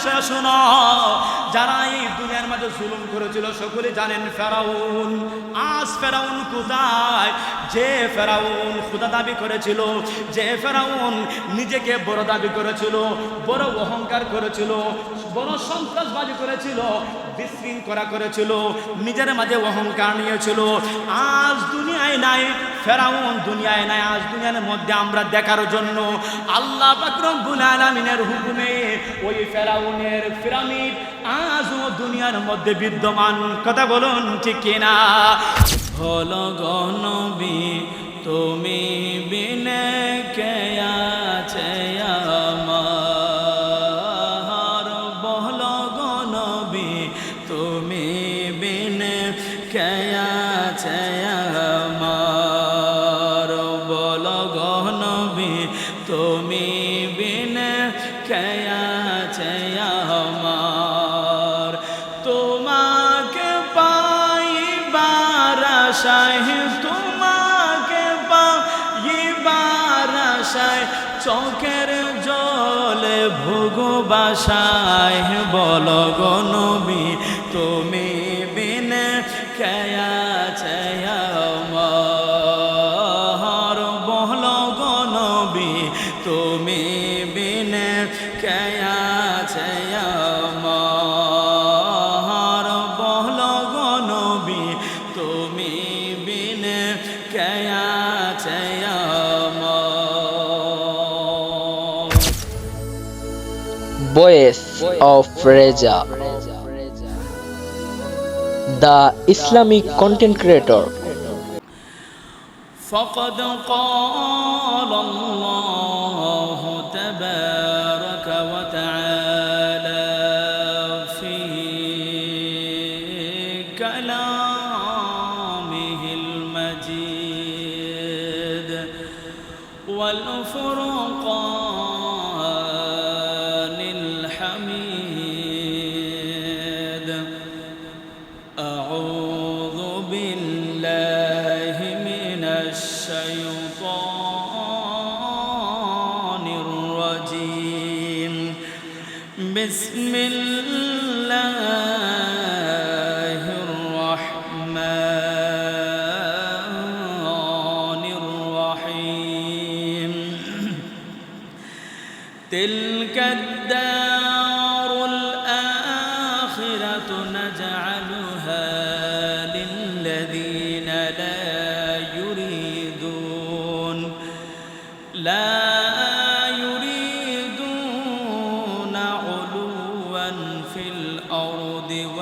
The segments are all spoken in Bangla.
বসে শোনো যারা এই দুনিয়ার মাঝে জুলুম করেছিল সকলে জানেন ফেরাউন। আজ ফেরাউন কোথায়? যে ফেরাউন খুদা দাবি করেছিল, যে ফেরাউন নিজেকে বড় দাবি করেছিল, বড় অহংকার করেছিল, বড় সন্ত্রাসবাদী করেছিল, বিশৃঙ্খলা করেছিল, নিজের মাঝে অহংকার নিয়েছিল। আজ দুনিয়ায় নাই ফেরাউন দুনিয়ায় নাই, আজ দুনিয়ার মধ্যে আমরা দেখার জন্য আল্লাহ পাকরব্বুল আলমিনের হুকুমে ওই ফেরাউনের পিরামিড আজও দুনিয়ার মধ্যে বিদ্যমান। কথা বলুন ঠিক কিনা? হল গণবি তুমি বিনে আমার। তোমাকে পাইবার আশায় তোমাকে পাইবার আশায় চোখের জলে ভোগবাসায় বল গনবী তুমি Voice of Reza The Islamic Content Creator فقد قال الله تبارك وتعالى في كلامه بسم الله.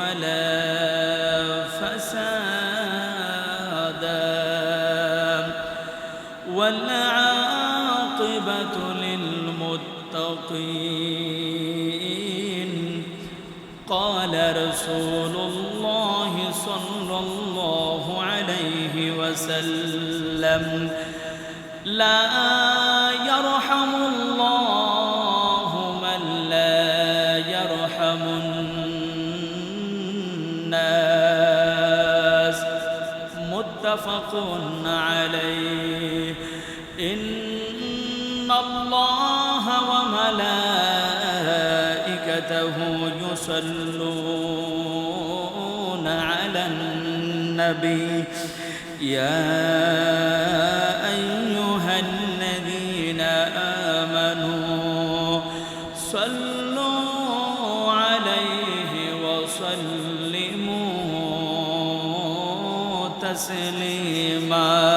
ولا فسادا والعاقبة للمتقين. قال رسول الله صلى الله عليه وسلم لا متفق عليه. إن الله وملائكته يصلون على النبي. يا تسليما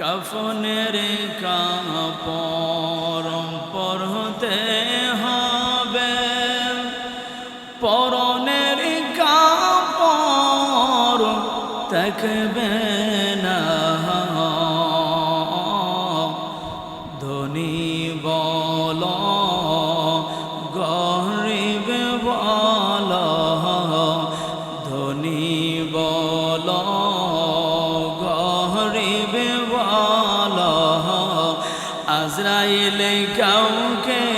কাফনের কাপড় পরতে হবে। পরনের কাপড় থাকবে আজরাইল কাউকে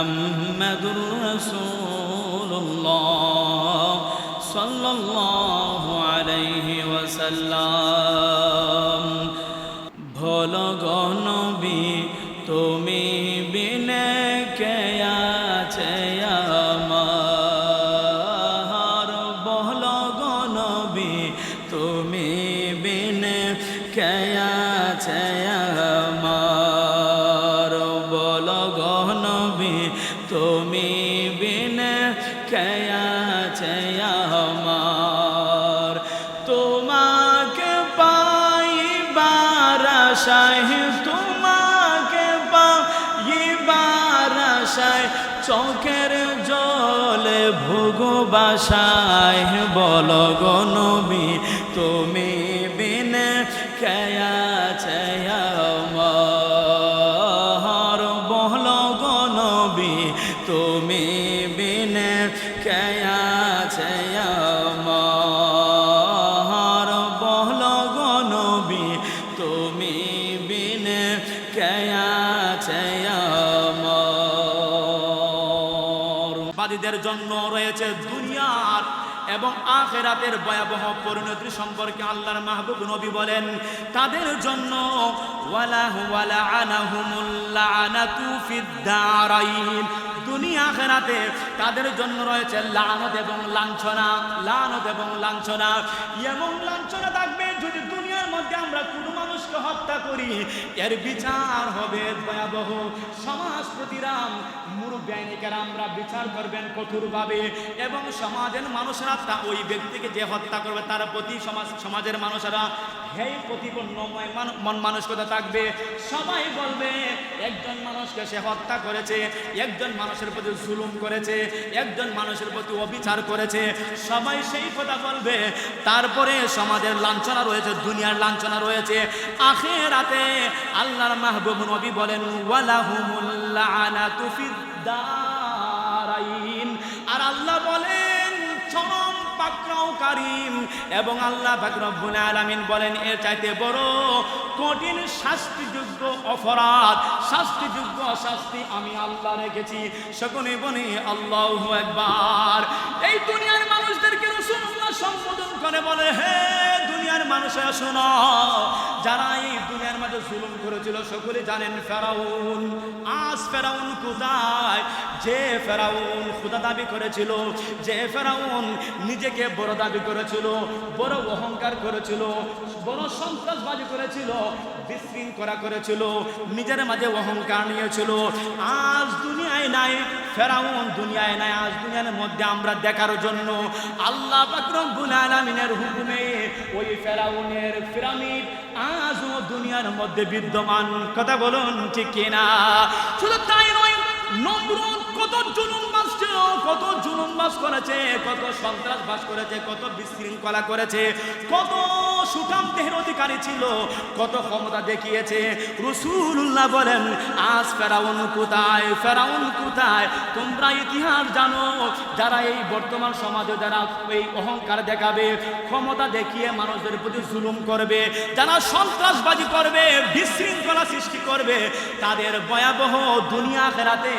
محمد رسول الله صلى الله عليه وسلم ভোল গনবী তুমি বিনে কে আছে আমার বহল গনবী তুমি বিনে কে আছে গো বাসায় বল গো তুমি বিনে খেয়া চেয়া এবং আখেরাতের ভয়াবহ পরিণতি সম্পর্কে আল্লাহর মাহবুব নবী বলেন, তাদের জন্য ওয়ালা ওয়ালা আনাহুমুল্লা আনাতু ফিদ দারাইন দুনিয়া তাদের জন্য রয়েছে লানত এবং লাঞ্ছনা, লানত এবং লাঞ্ছনা। এমন লাঞ্ছনা থাকবে যদি দুনিয়ার মধ্যে আমরা কোনো মানুষকে হত্যা করি। এর বিচার হবে ভয়াবহ। সমাজ প্রতিরাম মুরব্বাইনিকেরা আমরা বিচার করবেন কঠোরভাবে এবং সমাজের মানুষরা তা ওই ব্যক্তিকে যে হত্যা করবে তার প্রতি সমাজ, সমাজের মানুষেরা হেই প্রতিপন্নময় মান- মন মানসিকতা থাকবে। সবাই বলবে, একজন মানুষকে সে হত্যা করেছে, একজন মানুষের প্রতি জুলুম করেছে, একজন মানুষের প্রতি অবিচার করেছে, সবাই সেই কথা বলবে। তারপরে সমাজের লাঞ্ছনা রয়েছে, দুনিয়ার লাঞ্ছনা রয়েছে। আখেরাতে আল্লাহর মাহবুব নবী বলেন আর আল্লাহ বলেন, চরম পাকরাও কারিম। এবং আল্লাহ পাক রব্বুল আলামিন বলেন, এর চাইতে বড় কঠিন শাস্তিযোগ্য অপরাধ, শাস্তিযোগ্য শাস্তি আমি আল্লাহ রেখেছি। সকলে বনি, আল্লাহু একবার এই দুনিয়ার মানুষদেরকে রাসূলুল্লাহ সম্বোধন করে বলে, হে দুনিয়ার মানুষেরা শোনো যারা এই দুনিয়ার মাঝে জুলুম করেছিল, সকলে জানেন ফেরাউন। আজ ফেরাউন কোথায়? যে ফেরাউন খুদা দাবি করেছিল, যে ফেরাউন নিজেকে বড় দাবি করেছিল, বড় অহংকার করেছিল, বড় সন্ত্রাসবাদী করেছিল বিশৃঙ্খলা করেছিল, নিজের মাঝে অহংকার নিয়েছিল। আজ দুনিয়ায় নাই, ফেরাউন দুনিয়ায় নাই, আজ দুনিয়ার মধ্যে আমরা দেখার জন্য আল্লাহ রব্বুল হুকুমে ওই ফেরাউনের পিরামিড আজও দুনিয়ার মধ্যে বিদ্যমান। কথা বলুন ঠিক কিনা? শুধু তাই নয়, নমরুদ কত জুলুম কত জুলুম বাস করেছে, কত সন্ত্রাস বাস করেছে, কত বিশৃঙ্খলা করেছে, কত সুঠাম দেহের অধিকারী ছিল, কত ক্ষমতা দেখিয়েছে। রসুল্লাহ বলেন, আজ ফেরাউন কোথায়? ফেরাউন কোথায়? তোমরা ইতিহাস জানো, যারা এই বর্তমান সমাজে, যারা এই অহংকার দেখাবে, ক্ষমতা দেখিয়ে মানুষদের প্রতি জুলুম করবে, যারা সন্ত্রাসবাজি করবে, বিশৃঙ্খলা সৃষ্টি করবে, তাদের ভয়াবহ দুনিয়া খেরাতে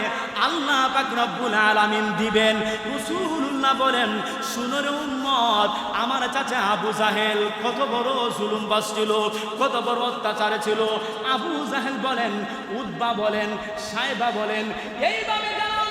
আল্লাহ পাক রব্বুল আলামিন দিবেন। রসুল্লাহ বলেন সুনরে উম্মত, আমার চাচা আবু জাহেল কত বড় জুলুম বাস ছিল কত বড় অত্যাচারে ছিল। আবু জাহেল বলেন উদ্বা বলেন সাহেবা বলেন, এইভাবে জানান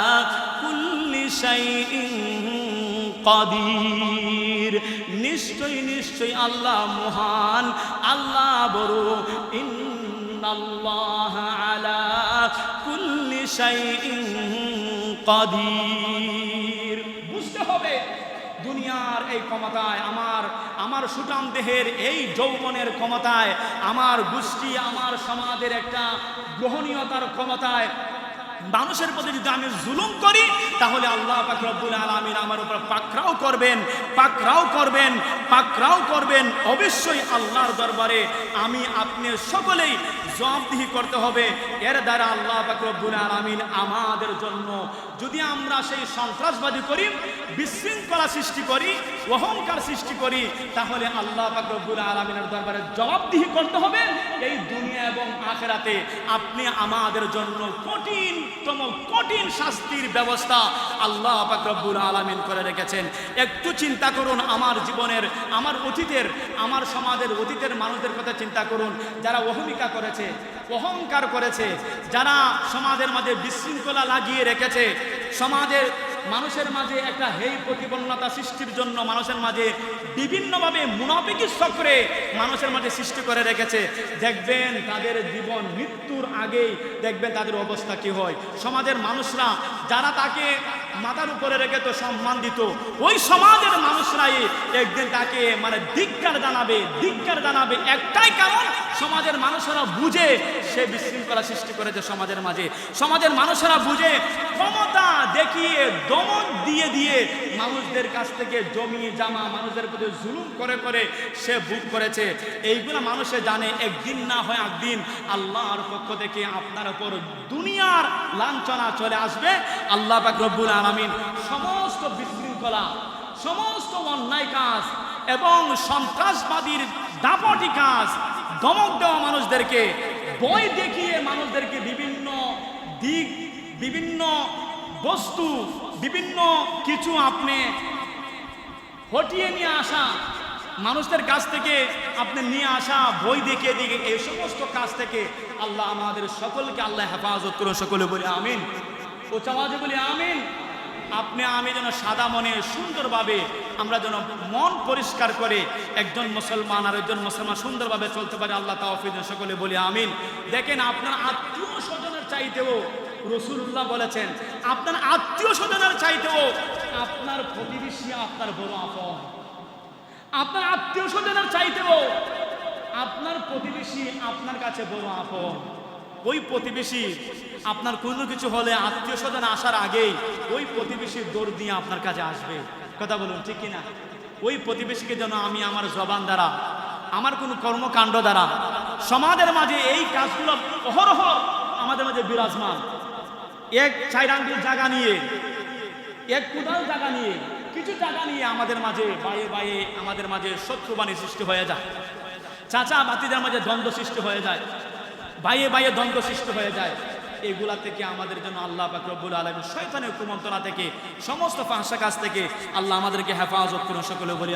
কাদির। নিশ্চয় নিশ্চয় আল্লাহ মহান, আল্লাহ বড়। ইন্নাল্লাহ আলা কুল্লি শাইইন কাদির। বুঝতে হবে, দুনিয়ার এই ক্ষমতায়, আমার আমার সুটাম দেহের এই যৌবনের ক্ষমতায়, আমার গোষ্ঠী, আমার সমাজের একটা গ্রহণীয়তার ক্ষমতায় মানুষের প্রতি যদি আমি জুলুম করি, তাহলে আল্লাহ রব্বুল আলামিন আমার উপর পাকরাও করবেন পাকরাও করবেন পাকরাও করবেন। অবশ্যই আল্লাহর দরবারে আমি আপনি সকলেই জবাবদিহি করতে হবে। এর দ্বারা আল্লাহ রব্বুল আলামিন আমাদের জন্য যদি আমরা সেই সন্ত্রাসবাদী করি, বিশৃঙ্খলা সৃষ্টি করি, অহংকার সৃষ্টি করি, তাহলে আল্লাহ রব্বুল আলামিনের দরবারে জবাবদিহি করতে হবে। এই দুনিয়া এবং আখেরাতে আপনি আমাদের জন্য কঠিনতম কঠিন শাস্তির ব্যবস্থা আল্লাহ রব্বুল আলামিন করে রেখেছেন। একটু চিন্তা করুন, আমার জীবনের, আমার অতীতের, আমার সমাজের অতীতের মানুষদের কথা চিন্তা করুন। যারা অহমিকা করেছে, অহংকার করেছে, যারা সমাজের মাঝে বিশৃঙ্খলা লাগিয়ে রেখেছে, সমাজের মানুষের মাঝে একটা হেই প্রতিপন্নতা সৃষ্টির জন্য মানুষের মাঝে বিভিন্নভাবে মুনাফিকি চক্রে মানুষের মাঝে সৃষ্টি করে রেখেছে। দেখবেন তাদের জীবন মৃত্যুর আগেই দেখবেন তাদের অবস্থা কি হয়। সমাজের মানুষরা, যারা তাকে মাথার উপরে রেখে তো সম্মান দিত, ওই সমাজের মানুষরাই একদিন তাকে মানে ধিক্কার জানাবে ধিক্কার জানাবে। একটাই কারণ, সমাজের মানুষেরা বুঝে সে বিশৃঙ্খলা সৃষ্টি করেছে সমাজের মাঝে। সমাজের মানুষেরা বুঝে ক্ষমতা দেখিয়ে দমন দিয়ে দিয়ে মানুষদের কাছ থেকে জমি, জামা মানুষদের প্রতি জুলুম করে করে সে ভোগ করেছে। এইগুলো মানুষে জানে, একদিন না হয় একদিন আল্লাহর পক্ষ থেকে আপনার উপর দুনিয়ার লাঞ্ছনা চলে আসবে। আল্লাহ রব্বুল আলামিন সমস্ত বিশৃঙ্খলা, সমস্ত অন্যায় কাজ এবং সন্ত্রাসবাদীর দাপটি কাজ দমক দেওয়া মানুষদেরকে, বই দেখিয়ে মানুষদেরকে বিভিন্ন দিক, বিভিন্ন বস্তু, বিভিন্ন কিছু আপনি হটিয়ে নিয়ে আসা, মানুষদের কাছ থেকে আপনি নিয়ে আসা বই দেখে দিকে এই সমস্ত কাজ থেকে আল্লাহ আমাদের সকলকে আল্লাহ হেফাজত করুন, সকলে বলি আমিন। ও চাওয়াজে বলি আমিন। আপনি, আমি যেন সাদা মনে সুন্দরভাবে আমরা যেন মন পরিষ্কার করে একজন মুসলমান আর একজন মুসলমান সুন্দরভাবে চলতে পারে, আল্লাহ তাওফিদ সকলে বলি আমিন। দেখেন আপনার আত্মীয় স্বজনের চাইতেও রসুল্লাহ বলেছেন, আপনার আত্মীয় স্বজনের চাইতেও আপনার প্রতিবেশী আপনার বড় আপন। আপনার আত্মীয় স্বজনের চাইতেও আপনার প্রতিবেশী আপনার কাছে বড় আপন। ওই প্রতিবেশী আপনার কোনো কিছু হলে আত্মীয় স্বজন আসার আগেই ওই প্রতিবেশীর দৌড় দিয়ে আপনার কাছে আসবে। কথা বলুন, ঠিক কিনা? ওই প্রতিবেশীকে যেন আমি আমার জবান দ্বারা, আমার কোনো কর্মকাণ্ড দ্বারা, সমাজের মাঝে এই কাজগুলো অহরহ আমাদের মাঝে বিরাজমান। এক চাইরাঙ্গির জায়গা নিয়ে, এক কুদাল জায়গা নিয়ে, কিছু জায়গা নিয়ে আমাদের মাঝে বায়ে বায়ে আমাদের মাঝে শত্রুবাণী সৃষ্টি হয়ে যায়। চাচা বাতিদের মাঝে দ্বন্দ্ব সৃষ্টি হয়ে যায় বাইয়ে বাইয়ে দ্বন্দ্ব সৃষ্টি হয়ে যায়। এগুলা থেকে আমাদের জন্য আল্লাহ পাকরবুল আলম শয়তানের কুমন্ত্রণা থেকে, সমস্ত ফাঁসা কাজ থেকে আল্লাহ আমাদেরকে হেফাজত করুন সকলে বলি